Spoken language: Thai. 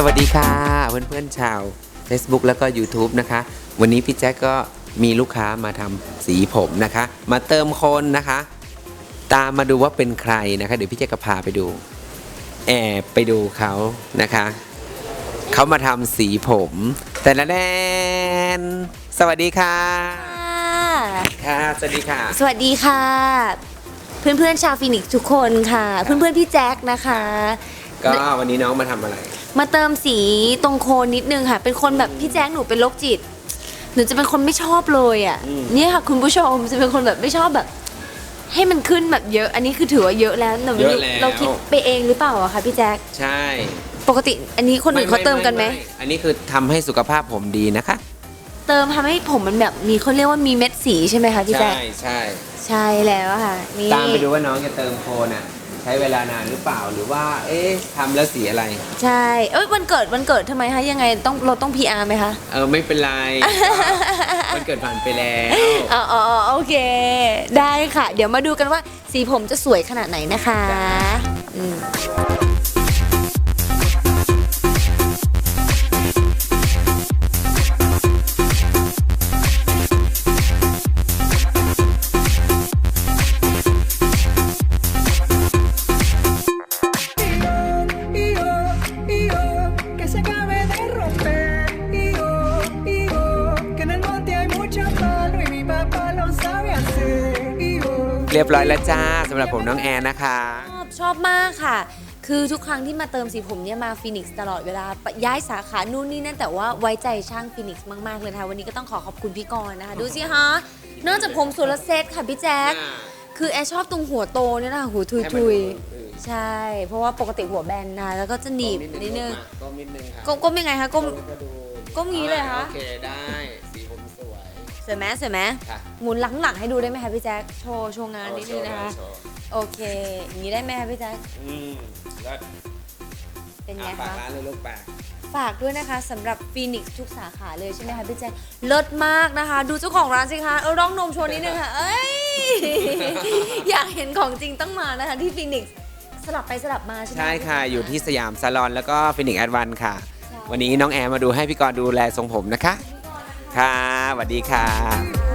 สวัสดีค่ะเพื่อนๆชาว Facebook แล้วก็ YouTube นะคะ วันนี้พี่แจ๊คก็มีลูกค้ามาทำสีผมนะคะ มาเติมคนนะคะ ตามมาดูว่าเป็นใครนะคะ เดี๋ยวพี่แจ๊คก็พาไปดู แอบไปดูเขานะคะ เขามาทำสีผม แต่ละแนนสวัสดีค่ะ ค่ะ สวัสดีค่ะ สวัสดีค่ะ เพื่อนๆชาวฟินิกซ์ทุกคนค่ะ เพื่อนๆพี่แจ็คนะคะ ก็วันนี้น้องมาทำอะไร มาเติมสีตรงโคนนิดนึงค่ะ เป็นคนแบบพี่แจ็คหนูเป็นโรคจิต หนูจะเป็นคนไม่ชอบเลยอะอืมเนี่ยค่ะคุณผู้ชมจะเป็นคนแบบไม่ชอบแบบ ให้มันขึ้นแบบเยอะ อันนี้คือถือว่าเยอะแล้วแต่ไม่รู้เราคิดไปเองหรือเปล่าอะคะพี่แจ็คใช่ปกติ อันนี้คนอื่นเขาเติมกันไหม อันนี้คือทำให้สุขภาพผมดีนะคะ เติมทำให้ผมมันแบบมีเขาเรียกว่ามีเม็ดสีใช่ไหมคะพี่แจ็ใช่คใช่ใช่แล้วอะค่ะนี่ ตามไปดูว่าน้องจะเติมโคนอะใช้เวลานานหรือเปล่าหรือว่า เอ๊ะทำแล้วสีอะไร ใช่ เอ้ยวันเกิดวันเกิดทำไมคะยังไงต้องเราต้อง PR ไหมคะ เออไม่เป็นไรก็มันเกิดผ่านไปแล้วอ๋ออ๋ออ๋อโอเค ได้ค่ะ เดี๋ยวมาดูกันว่าสีผมจะสวยขนาดไหนนะคะอืม เรียบร้อยแล้วจ้าสำหรับผมน้องแอนนะคะ ชอบชอบมากค่ะ คือทุกครั้งที่มาเติมสีผมเนี่ยมาฟินิกซ์ตลอดเวลาย้ายสาขานู่นนี่นั่นแต่ว่าไว้ใจช่างฟินิกซ์มาก ๆ เลยนะคะวันนี้ก็ต้องขอขอบคุณพี่กรณ์นะคะ ดูสิฮะนอกจากผมสุรเซตค่ะพี่แจ๊คคือแอร์ชอบตรงหัวโตเนี่ยนะคะหัวทุยให้ทุมันยดูเออใช่ เพราะว่าปกติหัวแบนนะแล้วก็จะหนีบนิดนึงก้มนิดนึงค่ะก้มก้มยังไงคะก้มก็ดูก้มงี้เลยเหรอคะโอเคได้สีผมสวย สวยไหมสวยไหมค่ะหมุนหลังหลังๆให้ดูได้ไหมคะพี่แจ๊คโชว์โชว์งานนิดนึงนะคะ โชว์โอเคอย่างนี้ได้ไหมคะพี่แจ๊คอืมแล้วเป็นไงอะปากคะ ร้านเลยลูกปากฝากด้วยนะคะสำหรับฟีนิกซ์ทุกสาขาเลยใช่ไหมคะพี่แจ๊คเลิศมากนะคะ ดูเจ้าของร้านสิคะเออร้องนมโชว์นิดนึงค่ะ เอ้ย อยากเห็นของจริงต้องมานะคะ ที่ฟีนิกซ์สลับไปสลับมาใช่ไหม ใช่ค่ะ อยู่ที่สยามซาลอนแล้วก็ฟินิกแอดวันค่ะ ใช่ วันนี้น้องแอร์มาดูให้พี่กรณ์ดูแลทรงผมนะคะ ค่ะสวัสดีค่ะ